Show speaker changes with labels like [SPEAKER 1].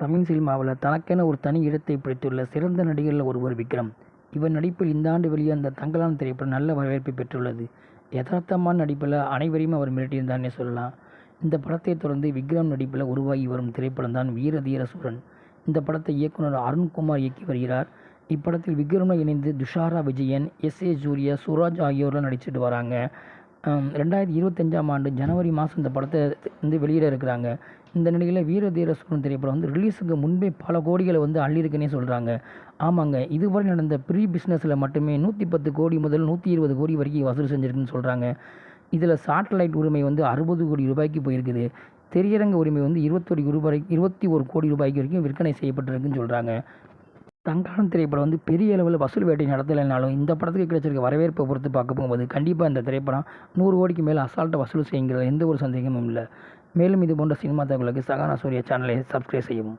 [SPEAKER 1] தமிழ் சினிமாவில் தனக்கென ஒரு தனி இடத்தை பிடித்துள்ள சிறந்த நடிகரில் ஒருவர் விக்ரம். இவர் நடிப்பில் இந்த ஆண்டு வெளிவந்த தங்கலான் திரைப்படம் நல்ல வரவேற்பை பெற்றுள்ளது. யதார்த்தமான நடிப்பில் அனைவரையும் அவர் மிரட்டியிருந்தார்னே சொல்லலாம். இந்த படத்தை தொடர்ந்து விக்ரம் நடிப்பில் உருவாகி வரும் திரைப்படம் தான் வீர தீர சூரன். இந்த படத்தை இயக்குனர் அருண்குமார் இயக்கி வருகிறார். இப்படத்தில் விக்ரமுடன் இணைந்து துஷாரா விஜயன் எஸ் ஏ சூர்யா சுராஜ் ஆகியோரெலாம் நடிச்சிட்டு வராங்க. ரெண்டாயிரத்தி இருபத்தஞ்சாம் ஆண்டு ஜனவரி மாதம் இந்த படத்தை வந்து வெளியிட இருக்கிறாங்க. இந்த நிலையில் வீர தீர சூரன் திரைப்படம் வந்து ரிலீஸுக்கு முன்பே பல கோடிகளை வந்து அள்ளியிருக்குன்னே சொல்கிறாங்க ஆமாங்க இதுவரை நடந்த ப்ரீ பிஸ்னஸில் மட்டுமே நூற்றி பத்து கோடி முதல் நூற்றி இருபது கோடி வரைக்கும் வசூல் செஞ்சுருக்குன்னு சொல்கிறாங்க இதில் சாட்டலைட் உரிமை வந்து அறுபது கோடி ரூபாய்க்கு போயிருக்குது. திரையரங்க உரிமை வந்து இருபத்தொரு ரூபாய் இருபத்தி ஒரு கோடி ரூபாய்க்கு வரைக்கும் விற்பனை செய்யப்பட்டிருக்குன்னு சொல்கிறாங்க தங்காளம் திரைப்படம் வந்து பெரிய அளவில் வசூல் வேட்டை நடத்தலைனாலும் இந்த படத்துக்கு கிடைச்சிருக்க வரவேற்பை பொறுத்து பார்க்க போகும்போது கண்டிப்பாக இந்த திரைப்படம் நூறு கோடிக்கு மேலே அசால்ட்டை வசூல் செய்யுங்கிறது எந்த ஒரு சந்தேகமும் இல்லை. மேலும் இது போன்ற சினிமா தகவலுக்கு சகானா சூர்யா சேனலை சப்ஸ்கிரைப் செய்யவும்.